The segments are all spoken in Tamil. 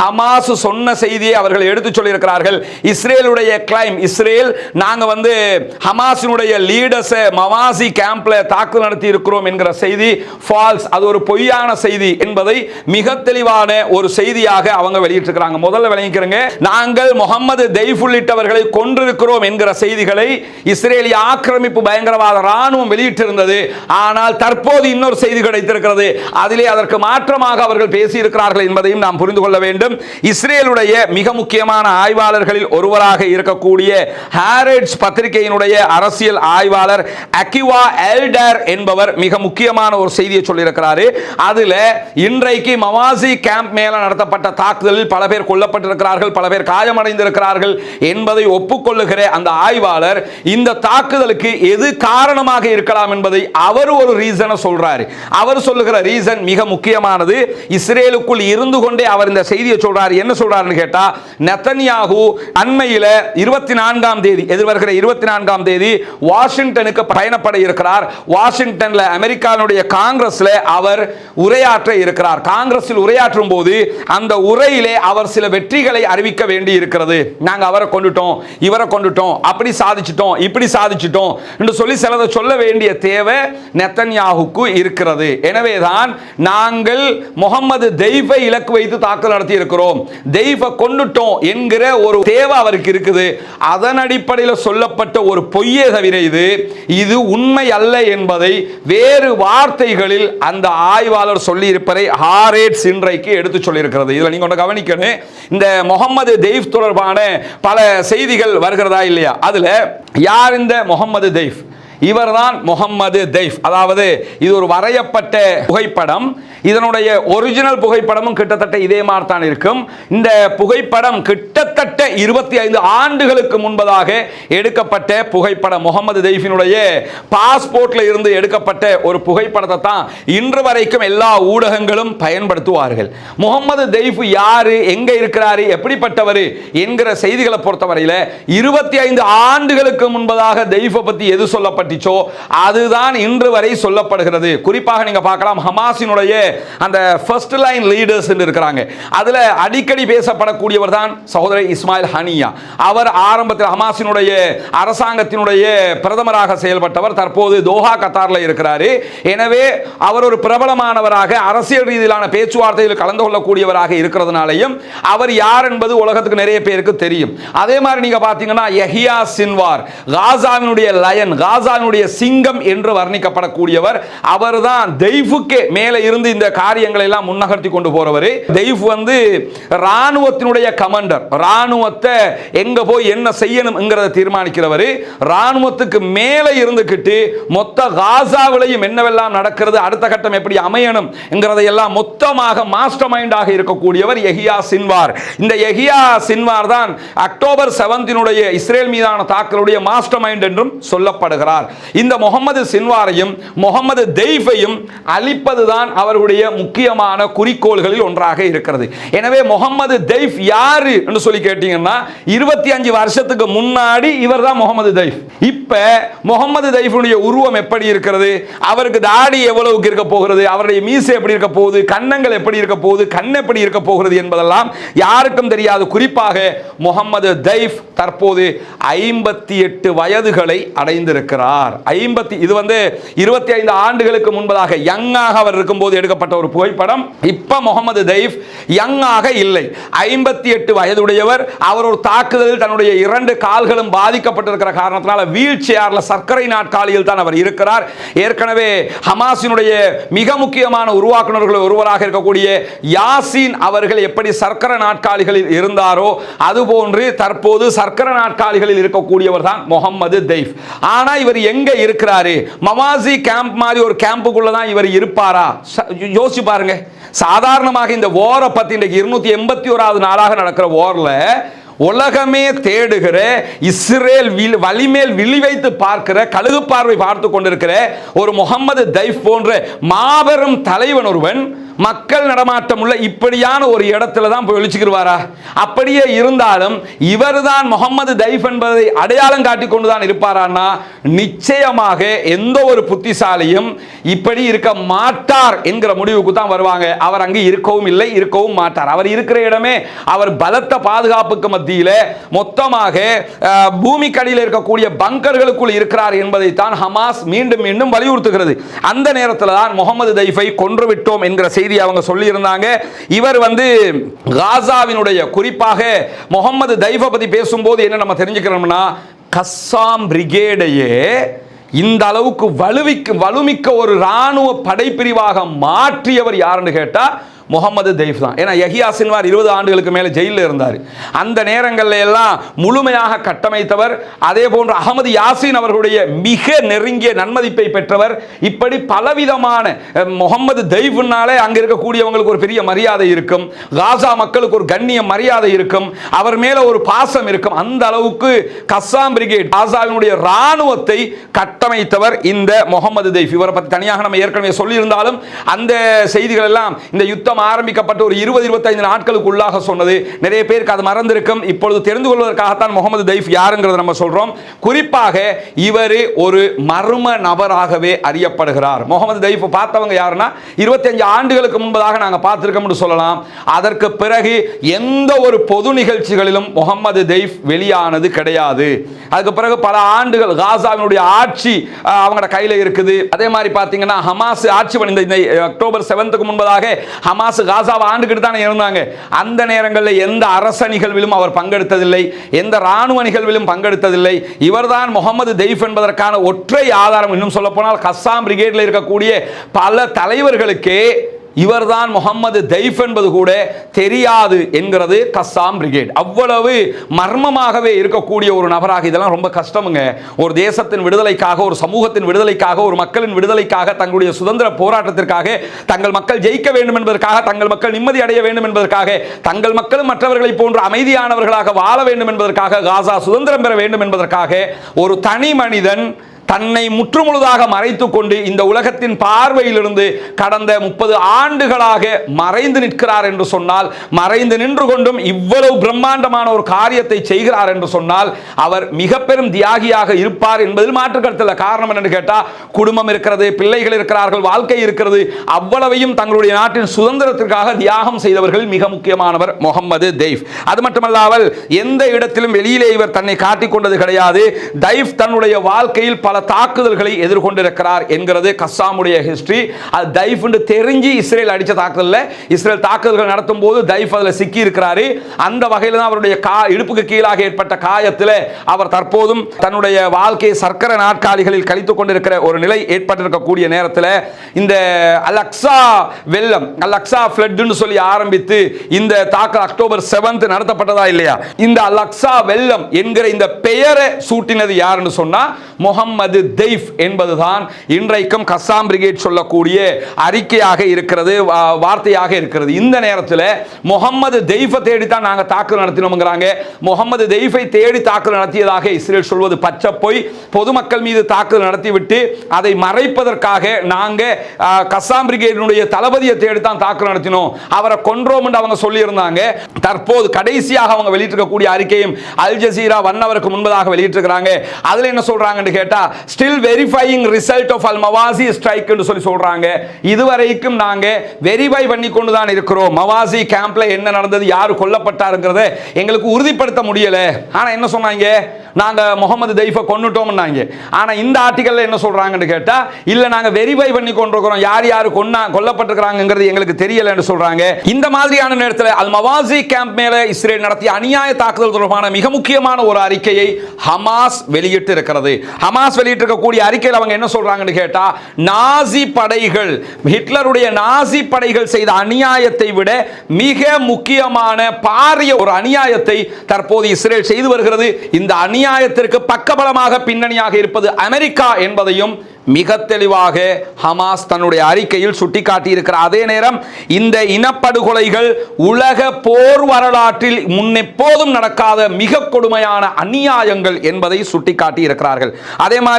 ஹமாஸ் சொன்ன செய்தியை அவர்கள் எடுத்து சொல்லியிருக்கிறார்கள். இஸ்ரேலுடைய கிளைம் இஸ்ரேல் நாங்கள் வந்து ஹமாஸினுடைய லீடர்ஸை மவாசி கேம்ப்ல தாக்குதல் நடத்தி இருக்கிறோம் என்கிற செய்தி ஃபால்ஸ் அது ஒரு பொய்யான செய்தி என்பதை மிக தெளிவான ஒரு செய்தியாக அவங்க வெளியிட்டிருக்கிறாங்க. முதல்ல விளங்கிக்கிறங்க. நாங்கள் முகமது தெய்ஃப் உள்ளிட்டவர்களை கொன்றிருக்கிறோம் என்கிற செய்திகளை இஸ்ரேலிய ஆக்கிரமிப்பு பயங்கரவாத ராணுவம் வெளியிட்டிருந்தது. ஆனால் தற்போது இன்னொரு செய்தி கிடைத்திருக்கிறது. அதிலே அதற்கு மாற்றமாக அவர்கள் பேசியிருக்கிறார்கள் என்பதையும் நாம் புரிந்து கொள்ள வேண்டும். இஸ்ரேலுடைய மிக முக்கியமான ஆய்வாளர்களில் ஒருவராக இருக்கக்கூடிய ஹாரட்ஸ் பத்திரிகையினுடைய அரசியல் ஆய்வாளர் அக்கிவா எல்டர் என்பவர் மிக முக்கியமான ஒரு செய்தியை சொல்லியிருக்கிறாரு. அதில் இன்றைக்கு மவாசி கேம்ப் மேல நடத்தப்பட்ட தாக்குதலில் பல பேர் கொல்லப்பட்டிருக்கிறார்கள் பல பேர் காயமடைந்திருக்கிறார்கள் என்பதை ஒப்புக்கொள்ளுகிற அந்த ஆய்வாளர் இந்த தாக்குதலுக்கு எது காரணமாக இருக்கலாம் என்பதை அவர் ஒரு ரீசனை சொல்றாரு. அவர் சொல்லுகிற ரீசன் மிக முக்கியமானது. இஸ்ரேலுக்குள் இருந்து கொண்டே அவர் இந்த செய்தியை சொல்றாரு என்ன சொல்றாருன்னு கேட்டா நெத்தன்யாகு அண்மையில இருபத்தி நான்காம் தேதி எதிர்வருகிற இருபத்தி நான்காம் தேதி வாஷிங்டனுக்கு பயணப்பட இருக்கிறார். வாஷிங்டன்ல அமெரிக்காவுடைய காங்கிரஸ்ல அவர் உரையாற்ற இருக்கிறார். காங்கிரஸில் உரையாற்றும் போது அந்த உரையிலே அவர் சில வெற்றிகளை அறிவிக்க வேண்டி இருக்கிறது. நாங்க அவரை கொண்டுட்டோம் இவரை கொண்டுட்டோம் அப்படி சாதிச்சிட்டோம் இப்படி சாதிச்சிட்டோம் என்று சொல்லி சிலதை சொல்ல வேண்டிய தேவை நெத்தன்யாகுக்கு இருக்கிறது. எனவேதான் நாங்கள் முகமது தெய்வ இலக்கு வைத்து தாக்கல் நடத்தி இருக்கிறோம். தெய்வ கொண்டுட்டோம் என்கிற ஒரு தேவை அவருக்கு இருக்குது. அதன் அடிப்படையில் சொல்லப்பட்ட ஒரு பொய்யே தவிர இது இது உண்மை அல்ல என்பதை வேறு வார்த்தைகளில் அந்த ஆய்வாளர் சொல்லி இருப்பதை ஹாரேட்ஸ் இன்றைக்கு எடுத்து சொல்லியிருக்கிறது. இதில் நீங்கள் ஒன்று கவனிக்கணும். இந்த முகமது தெய்ஃப் தொடர்பான பல செய்திகள் வருகிறதா இல்லையா? அதில் யார் இந்த முகமது தெய்ஃப்? இவர்தான் முகம்மது தெய்ஃப் அதாவது இது ஒரு வரையப்பட்ட புகைப்படம். இதனுடைய ஒரிஜினல் புகைப்படமும் கிட்டத்தட்ட இதே மாதிரி தான் இருக்கும். இந்த புகைப்படம் கிட்டத்தட்ட இருபத்தி ஐந்து ஆண்டுகளுக்கு முன்பதாக எடுக்கப்பட்ட புகைப்படம். முகமது தெய்ஃபினுடைய பாஸ்போர்ட்ல இருந்து எடுக்கப்பட்ட ஒரு புகைப்படத்தை தான் இன்று வரைக்கும் எல்லா ஊடகங்களும் பயன்படுத்துவார்கள். முகமது தெய்ஃப் யாரு எங்க இருக்கிறாரு எப்படிப்பட்டவர் என்கிற செய்திகளை பொறுத்தவரையில் இருபத்தி ஐந்து ஆண்டுகளுக்கு முன்பதாக தெய்ஃபை பத்தி எது பின்பற்றிச்சோ அதுதான் இன்று வரை சொல்லப்படுகிறது. குறிப்பாக நீங்க பார்க்கலாம் ஹமாஸினுடைய அந்த ஃபர்ஸ்ட் லைன் லீடர்ஸ் இருக்கிறாங்க. அதுல அடிக்கடி பேசப்படக்கூடியவர் தான் சகோதரர் இஸ்மாயில் ஹனியா. அவர் ஆரம்பத்தில் ஹமாஸினுடைய அரசாங்கத்தினுடைய பிரதமராக செயல்பட்டவர் தற்போது தோஹா கத்தாரில் இருக்கிறாரு. எனவே அவர் ஒரு பிரபலமானவராக அரசியல் ரீதியிலான பேச்சுவார்த்தையில் கலந்து கொள்ளக்கூடியவராக இருக்கிறதுனாலையும் அவர் யார் என்பது உலகத்துக்கு நிறைய பேருக்கு தெரியும். அதே மாதிரி நீங்க பாத்தீங்கன்னா யஹியா சின்வார் காசாவினுடைய லயன் காசா காசாவினுடைய சிங்கம் என்று வர்ணிக்கப்படக்கூடியவர். அவர்தான் தெய்ஃபுக்கு மேலே இருந்து இந்த காரியங்களை எல்லாம் முன்னகர்த்தி கொண்டு போறவர். தெய்ஃப் வந்து ராணுவத்தினுடைய கமாண்டர். ராணுவத்தை எங்க போய் என்ன செய்யணும்ங்கிறத தீர்மானிக்கிறவர். ராணுவத்துக்கு மேலே இருந்துக்கிட்டு மொத்த காசாவிலையும் என்னவெல்லாம் நடக்கிறது அடுத்த கட்டம் எப்படி அமையணும் எல்லாம் மொத்தமாக மாஸ்டர் மைண்டாக இருக்கக்கூடியவர் எஹியா சின்வார். இந்த எஹியா சின்வார் தான் அக்டோபர் செவன்த்தினுடைய இஸ்ரேல் மீதான தாக்கலுடைய மாஸ்டர் மைண்ட் என்றும் சொல்லப்படுகிறார். இந்த முகமது சின்வாரையும் முகமது தெய்ஃபையும் அழிப்பதுதான் அவர்களுடைய முக்கியமான குறிக்கோள்களில் ஒன்றாக இருக்கிறது. எனவே முகமது தெய்ஃப் யாரு என்று சொல்லி கேட்டீங்கன்னா இருபத்தி அஞ்சு வருஷத்துக்கு முன்னாடி இவர் தான் முகமது தெய்ஃப். இப்ப முகமது தெய்ஃபுடைய உருவம் எப்படி இருக்கிறது? அவருக்கு தாடி எவ்வளவுக்கு இருக்க போகிறது? அவருடைய மீசை எப்படி இருக்க போகுது? கன்னங்கள் எப்படி இருக்க போகுது? கண் எப்படி இருக்க போகிறது என்பதெல்லாம் யாருக்கும் தெரியாது. குறிப்பாக முகமது தெய்ஃப் தற்போது ஐம்பத்தி எட்டு வயதுகளை அடைந்திருக்கிறார். ஐம்பத்தி இது வந்து இருபத்தி ஐந்து ஆண்டுகளுக்கு முன்பதாக யங்காக அவர் இருக்கும்போது எடுக்கப்பட்ட ஒரு புகைப்படம். இப்ப முகமது தெய்ஃப் யங்காக இல்லை. ஐம்பத்தி எட்டு வயதுடையவர் அவர் ஒரு தாக்குதலில் தன்னுடைய இரண்டு கால்களும் பாதிக்கப்பட்டிருக்கிற காரணத்தினால வீல் சேர்ல சர்க்கரை நாட்காலியில் தான் அவர் இருக்கிறார். ஏற்கனவே ஹமாஸினுடைய மிக முக்கியமான உருவாக்குநர்கள் ஒருவராக இருக்கக்கூடிய யாசின் அவர்கள் எப்படி சர்க்கரை நாட்காலிகளில் இருந்தாரோ அதுபோன்று தற்போது சர்க்கரை நாட்காலிகளில் இருக்கக்கூடியவர் தான் முகமது தெய்ஃப் ஆனால் இவர் எங்க இருக்கிறாரு? மவாசி கேம்ப் மாதிரி ஒரு கேம்புக்குள்ள தான் இவர் இருப்பாரா? ச- யோசிச்சு பாருங்க. சாதாரணமாக இந்த ஓரை பத்தி இன்றைக்கு இருநூத்தி எண்பத்தி ஓராவது நாளாக நடக்கிற ஓர்ல உலகமே தேடுகிற இஸ்ரேல் வில் வலிமேல் விழி வைத்து பார்க்கிற கழுகு பார்வை பார்த்து கொண்டிருக்கிற ஒரு முகமது தைஃப் போன்ற மாபெரும் தலைவன் ஒருவன் மக்கள் நடமாட்டம் உள்ள இப்படியான ஒரு இடத்துல தான் போய் ஒழிச்சுக்கிடுவாரா அப்படியே இருந்தாலும் இவர்தான் முகமது தைஃப் என்பதை அடையாளம் காட்டி கொண்டு தான் இருப்பாரான்னா நிச்சயமாக எந்த ஒரு புத்திசாலியும் இப்படி இருக்க மாட்டார் என்கிற முடிவுக்கு தான் வருவாங்க. அவர் அங்கே இருக்கவும் இல்லை இருக்கவும் மாட்டார். அவர் இருக்கிற இடமே அவர் பலத்த பாதுகாப்புக்கு மத்தியில் மொத்தமாக பூமிக்கடியில் இருக்கக்கூடிய பங்கர்களுக்குள் இருக்கிறார் என்பதை தான் ஹமாஸ் மீண்டும் மீண்டும் வலியுறுத்துகிறது. அந்த நேரத்தில் தான் முகமது தைஃபை கொன்று விட்டோம் என்கிற செய்தி அவங்க சொல்லியிருந்தாங்க. இவர் வந்து காசாவினுடைய குறிப்பாக முகமது தைஃபை பற்றி பேசும்போது என்ன நம்ம தெரிஞ்சுக்கிறோம்னா கஸ்ஸாம் பிரிகேடையே இந்த அளவுக்கு வலுவிக்கு வலுமிக்க ஒரு இராணுவ படைப்பிரிவாக மாற்றியவர் யாருன்னு கேட்டால் முகமது தைஃப் தான். ஏன்னா யஹியா சின்வார் இருபது ஆண்டுகளுக்கு மேலே ஜெயிலில் இருந்தார். அந்த நேரங்களில் எல்லாம் முழுமையாக கட்டமைத்தவர் அதே போன்று அகமது யாசின் அவர்களுடைய மிக நெருங்கிய நன்மதிப்பை பெற்றவர் இப்படி பலவிதமான முகமது தைஃப்னாலே அங்கே இருக்கக்கூடியவங்களுக்கு ஒரு பெரிய மரியாதை இருக்கும். காசா மக்களுக்கு ஒரு கண்ணிய மரியாதை இருக்கும். அவர் மேலே ஒரு பாசம் இருக்கும். அந்த அளவுக்கு கஸ்ஸாம் பிரிகேட் காசாவினுடைய ராணுவத்தை கட்டமைத்தவர் இந்த முகமது தைஃப். இவரை பற்றி தனியாக நம்ம ஏற்கனவே சொல்லியிருந்தாலும் அந்த செய்திகள் எல்லாம் இந்த யுத்தம் ஆரம்பிக்கப்பட்ட ஒரு இருபது இருபத்தைந்து நாட்களுக்கு உள்ளாக சொன்னது. நிறைய பேருக்கு அது மறந்திருக்கும். இப்பொழுது தெரிந்து கொள்வதற்காகத்தான் முகமது தைஃப் யாருங்கிறத நம்ம சொல்றோம். குறிப்பாக இவர் ஒரு மர்ம நபராகவே அறியப்படுகிறார். முகமது தைஃப் பார்த்தவங்க யாருன்னா இருபத்தஞ்சு ஆண்டுகளுக்கு முன்பதாக நாங்கள் பார்த்திருக்கோம்னு சொல்லலாம். அதற்கு பிறகு எந்த ஒரு பொது நிகழ்ச்சிகளிலும் முகமது தைஃப் வெளியானது கிடையாது. அதுக்கு பிறகு பல ஆண்டுகள் காசாவினுடைய ஆட்சி அஹ், அவங்களோட கையில் இருக்குது. அதே மாதிரி பார்த்தீங்கன்னா ஹமாஸ் ஆட்சி பண்ணி இந்த அக்டோபர் செவன்த்துக்கு முன்பதாக ஹமாஸ் காசாவை ஆண்டுகிட்டு தானே இருந்தாங்க. அந்த நேரங்களில் எந்த அரச நிகழ்விலும் அவர் பங்கெடுத்ததில்லை. எந்த ராணுவ நிகழ்விலும் பங்கெடுத்ததில்லை. இவர்தான் முகமது தெய்ஃப் என்பதற்கான ஒற்றை ஆதாரம். இன்னும் சொல்லப்போனால் கஸ்ஸாம் பிரிகேடில் இருக்கக்கூடிய பல தலைவர்களுக்கே இவர்தான் முகம்மது தைஃப் என்பது கூட தெரியாது என்கிறது கஸ்ஸாம் பிரிகேட். அவ்வளவு மர்மமாகவே இருக்கக்கூடிய ஒரு நபராக இதெல்லாம் ரொம்ப கஷ்டமுங்க. ஒரு தேசத்தின் விடுதலைக்காக ஒரு சமூகத்தின் விடுதலைக்காக ஒரு மக்களின் விடுதலைக்காக தங்களுடைய சுதந்திர போராட்டத்திற்காக தங்கள் மக்கள் ஜெயிக்க வேண்டும் என்பதற்காக தங்கள் மக்கள் நிம்மதி அடைய வேண்டும் என்பதற்காக தங்கள் மக்களும் மற்றவர்களை போன்று அமைதியானவர்களாக வாழ வேண்டும் என்பதற்காக காசா சுதந்திரம் பெற வேண்டும் என்பதற்காக ஒரு தனி மனிதன் தன்னை முற்றுமுழுதாக மறைத்து கொண்டு இந்த உலகத்தின் பார்வையிலிருந்து கடந்த முப்பது ஆண்டுகளாக மறைந்து நிற்கிறார் என்று சொன்னால் மறைந்து நின்று கொண்டும் இவ்வளவு பிரம்மாண்டமான ஒரு காரியத்தை செய்கிறார் என்று சொன்னால் அவர் மிக பெரும் தியாகியாக இருப்பார் என்பதில் மாற்றுக்கருத்தில் காரணம் என்னன்னு கேட்டால் குடும்பம் இருக்கிறது பிள்ளைகள் இருக்கிறார்கள் வாழ்க்கை இருக்கிறது அவ்வளவையும் தங்களுடைய நாட்டின் சுதந்திரத்திற்காக தியாகம் செய்தவர்கள் மிக முக்கியமானவர் முகமது தெய்ஃப் அது மட்டுமல்லாமல் எந்த இடத்திலும் வெளியிலே இவர் தன்னை காட்டிக் கொண்டது கிடையாது. தைஃப் தன்னுடைய வாழ்க்கையில் பல தாக்குதல்களை எதிர்கொண்டிருக்கிறார் என்கிறது கஸ்ஸாமுடைய ஹிஸ்டரி அது தைஃப் என்று தெரிஞ்சு இஸ்ரேல் அடித்த தாக்குதலில். இஸ்ரேல் தாக்குதல்கள் நடத்தும் போது தைஃப் அதில் சிக்கி இருக்கிறாரு அந்த வகையில் தான் அவருடைய கா இடுப்புக்கு கீழாக ஏற்பட்ட காயத்தில் அவர் தற்போதும் தன்னுடைய வாழ்க்கையை சர்க்கரை நாட்காலிகளில் கழித்துக் கொண்டிருக்கிற ஒரு நிலை ஏற்பட்டிருக்கக்கூடிய நேரத்தில் இந்த அலக்ஸா வெள்ளம் அலக்ஸா ஃப்ளட்னு சொல்லி ஆரம்பித்து இந்த தாக்கல் அக்டோபர் செவன்த் நடத்தப்பட்டதா இல்லையா? இந்த அலக்ஸா வெள்ளம் என்கிற இந்த பெயரை சூட்டினது யாருன்னு சொன்னா முகம்மது தெய்ஃப் என்பதுதான் இன்றைக்கும் கசாம் பிரிகேட் சொல்லக்கூடிய அறிக்கையாக இருக்கிறது வா- வார்த்தையாக இருக்கிறது. இந்த நேரத்தில் முகம்மது தெய்ஃபை தேடி தான் நாங்கள் தாக்குதல் நடத்தினோம்ங்கிறாங்க. முகம்மது தெய்ஃபை தேடி தாக்குதல் நடத்தியதாக இஸ்ரேல் சொல்வது பச்சை போய் பொதுமக்கள் மீது தாக்குதல் நடத்திவிட்டு அதை மறைப்பதற்காக நாங்கள் கசாம் பிரிகேடினுடைய தளபதியை தேடி தான் தாக்குதல் நடத்தினோம். அவரை கொன்றோம் என்று அவங்க சொல்லியிருந்தாங்க. தற்போது கடைசியாக அவங்க வெளியிட்டிருக்கக்கூடிய அறிக்கையும் அல் ஜசீரா வண்ணவருக்கு முன்பதாக வெளியிட்டிருக்கிறாங்க. அதில் என்ன சொல்றாங்கன்னு கேட்டால் still verifying result of Al Mawasi strike என்று சொல்லி சொல்றாங்க. இதுவரைக்கும் நாங்க வெரிஃபை பண்ணி கொண்டு தான் இருக்கிறோம். மவாசி கேம்ப்ல என்ன நடந்தது யார் கொல்லப்பட்டாருங்கிறத எங்களுக்கு உறுதிப்படுத்த முடியல. ஆனா என்ன சொன்னாங்க? நாங்க முகமது தெய்ஃபை கொண்டுட்டோம்னாங்க ஆனா இந்த ஆர்டிகல்ல என்ன சொல்றாங்கன்னு கேட்டா இல்ல நாங்க வெரிஃபை பண்ணி கொண்டிருக்கிறோம் யார் யார் கொன்னா கொல்லப்பட்டிருக்கிறாங்கிறது எங்களுக்கு தெரியலன்னு சொல்றாங்க. இந்த மாதிரியான நேரத்தில் அல் மவாசி கேம்ப் மேல இஸ்ரேல் நடத்திய அநியாய தாக்குதல் தொடர்பான மிக முக்கியமான ஒரு அறிக்கையை ஹமாஸ் வெளியிட்டு இருக்கிறது. ஹமாஸ் வெளியிட்டிருக்கக்கூடிய அறிக்கையில் அவங்க என்ன சொல்றாங்கன்னு கேட்டா நாசி படைகள் ஹிட்லருடைய நாசி படைகள் செய்த அநியாயத்தை விட மிக முக்கியமான பாரிய ஒரு அநியாயத்தை தற்போது இஸ்ரேல் செய்து வருகிறது. இந்த அநியாயத்திற்கு பக்கபலமாக பின்னணியாக இருப்பது அமெரிக்கா என்பதையும் மிக தெளிவாக ஹமாஸ் தன்னுடைய அறிக்கையில் சுட்டிக்காட்டியிருக்கிற அதே நேரம் இந்த இனப்படுகொலைகள் உலக போர் வரலாற்றில் முன்னெப்போதும் நடக்காத மிக கொடுமையான அநியாயங்கள் என்பதை சுட்டிக்காட்டி இருக்கிறார்கள் அதே மாதிரி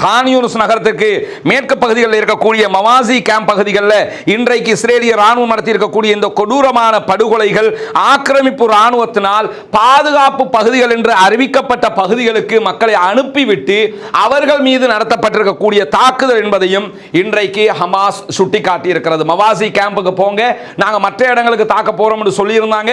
ஹானியூனஸ் நகரத்திற்கு மேற்கு பகுதிகளில் இருக்கக்கூடிய மவாசி கேம்ப் பகுதிகளில் இன்றைக்கு இஸ்ரேலிய ராணுவம் நடத்தியிருக்கக்கூடிய இந்த கொடூரமான படுகொலைகள் ஆக்கிரமிப்பு ராணுவத்தினால் பாதுகாப்பு பகுதிகள் என்று அறிவிக்கப்பட்ட பகுதிகளுக்கு மக்களை அனுப்பிவிட்டு அவர்கள் மீது நடத்தப்பட்டிருக்கக்கூடிய தாக்குதல் என்பதையும் இன்றைக்கு ஹமாஸ் சுட்டிக்காட்டி இருக்கிறது மவாசி கேம்புக்கு போங்க. நாங்கள் மற்ற இடங்களுக்கு தாக்க போறோம் என்று சொல்லியிருந்தாங்க.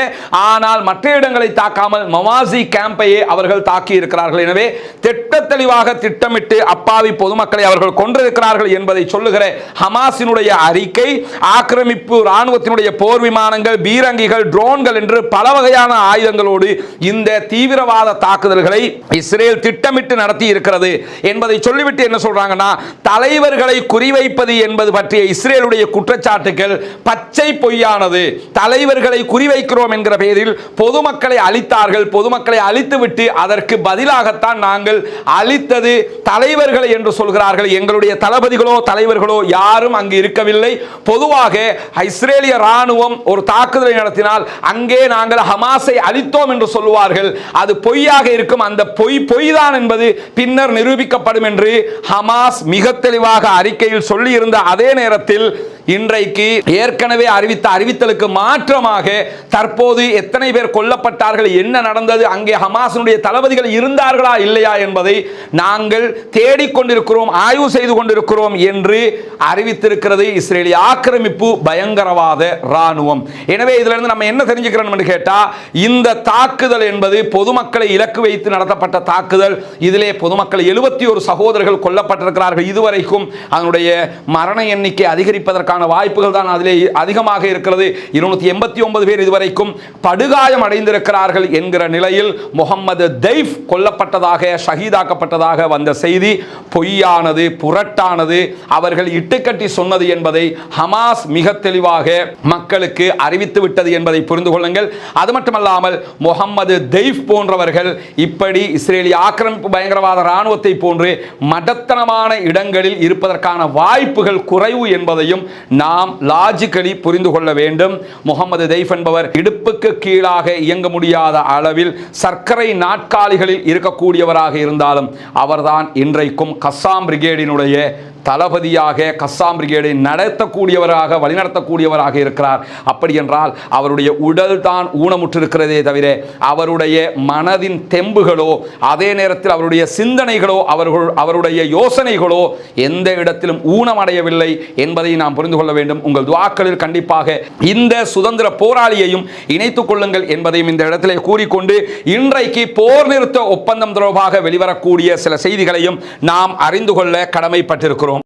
ஆனால் மற்ற இடங்களை தாக்காமல் மவாசி கேம்பையே அவர்கள் தாக்கி இருக்கிறார்கள் எனவே திட்ட தெளிவாக திட்டமிட்டு அப்பாவி பொதுமக்களை அவர்கள் கொண்டிருக்கிறார்கள் என்பதை சொல்லுகிற ஹமாஸினுடைய அறிக்கை ஆக்கிரமிப்பு ராணுவத்தினுடைய போர் விமானங்கள் பீரங்கிகள் ட்ரோன்கள் என்று பல வகையான ஆயுதங்களோடு இந்த தீவிரவாத தாக்குதல்களை இஸ்ரேல் திட்டமிட்டு நடத்தி இருக்கிறது என்பதை சொல்லிவிட்டு என்ன சொல்றாங்கன்னா தலைவர்களை குறிவைப்பது என்பது பற்றிய இஸ்ரேலுடைய குற்றச்சாட்டுகள் பச்சை பொய்யானது. தலைவர்களை குறிவைக்கிறோம் என்கிற பெயரில் பொதுமக்களை அழித்தார்கள். பொதுமக்களை அழித்துவிட்டு அதற்கு பதிலாகத்தான் நாங்கள் அழித்தது தலைவர்களை என்று சொல்கிறார்கள். எங்களுடைய தளபதிகளோ தலைவர்களோ யாரும் அங்கு இருக்கவில்லை. பொதுவாக இஸ்ரேலிய ராணுவம் ஒரு தாக்குதலை நடத்தினால் அங்கே நாங்கள் ஹமாஸை அழித்தோம் என்று சொல்லுவார்கள். அது பொய்யாக இருக்கும். அந்த பொய் பொய் தான் என்பது பின்னர் நிரூபிக்கப்படும் என்று ஹமாஸ் மிக தெளிவாக அறிக்கையில் சொல்லியிருந்த அதே நேரத்தில் இன்றைக்கு ஏற்கனவே அறிவித்த அறிவித்தலுக்கு மாற்றமாக தற்போது எத்தனை பேர் கொல்லப்பட்டார்கள் என்ன நடந்தது அங்கே ஹமாசனுடைய தளபதிகள் இருந்தார்களா இல்லையா என்பதை நாங்கள் தேடிக்கொண்டிருக்கிறோம் ஆய்வு செய்து கொண்டிருக்கிறோம் என்று அறிவித்திருக்கிறது இஸ்ரேலிய ஆக்கிரமிப்பு பயங்கரவாத ராணுவம் எனவே இதிலிருந்து நம்ம என்ன தெரிஞ்சுக்கிறோம் என்று கேட்டால் இந்த தாக்குதல் என்பது பொதுமக்களை இலக்கு வைத்து நடத்தப்பட்ட தாக்குதல். இதிலே பொதுமக்கள் எழுபத்தி ஒரு சகோதரர்கள் கொல்லப்பட்டிருக்கிறார்கள். இதுவரைக்கும் அதனுடைய மரண எண்ணிக்கை அதிகரிப்பதற்கான வாய்ப்புகள் தான் அதிலே அதிகமாக இருக்கிறது. இருநூத்தி எண்பத்தி ஒன்பது பேர் இதுவரைக்கும் படுகாயம் அடைந்திருக்கிறார்கள் என்கிற நிலையில் முகமது தெய்ஃப் கொல்லப்பட்டதாக ஷஹீதாக்கப்பட்டதாக வந்த செய்தி பொய்யானது புரட்டானது. அவர்கள் இட்டுக்கட்டி சொன்னது என்பதை ஹமாஸ் மிக தெளிவாக மக்களுக்கு அறிவித்து விட்டது என்பதை புரிந்து கொள்ளுங்கள். அது மட்டுமல்லாமல் முகமது தெய்ஃப் போன்றவர்கள் இப்படி இஸ்ரேலிய ஆக்கிரமிப்பு பயங்கரவாத இராணுவத்தை போன்று மடத்தனமான இடங்களில் இருப்பதற்கான வாய்ப்புகள் குறைவு என்பதையும் நாம் லாஜிக்கலி புரிந்து கொள்ள வேண்டும். முகமது தெய்ஃப் என்பவர் இடுப்புக்கு கீழாக இயங்க முடியாத அளவில் சர்க்கரை நாட்காலிகளில் இருக்கக்கூடியவராக இருந்தாலும் அவர்தான் இன்றைக்கும் கஸ்ஸாம் பிரிகேடினுடைய தளபதியாக கஸ்ஸாம் பிரிகேடை நடத்தக்கூடியவராக வழிநடத்தக்கூடியவராக இருக்கிறார். அப்படி என்றால் அவருடைய உடல் தான் ஊனமுற்றிருக்கிறதே தவிர அவருடைய மனதின் தெம்புகளோ அதே நேரத்தில் அவருடைய சிந்தனைகளோ அவர்கள் அவருடைய யோசனைகளோ எந்த இடத்திலும் ஊனமடையவில்லை என்பதை நாம் புரிந்து கொள்ள வேண்டும். உங்கள் துவாக்களில் கண்டிப்பாக இந்த சுதந்திர போராளியையும் இணைத்துக் கொள்ளுங்கள் என்பதையும் இந்த இடத்திலே கூறிக்கொண்டு இன்றைக்கு போர் நிறுத்த ஒப்பந்தம் தொடர்பாக வெளிவரக்கூடிய சில செய்திகளையும் நாம் அறிந்து கொள்ள கடமைப்பட்டிருக்கிறோம்.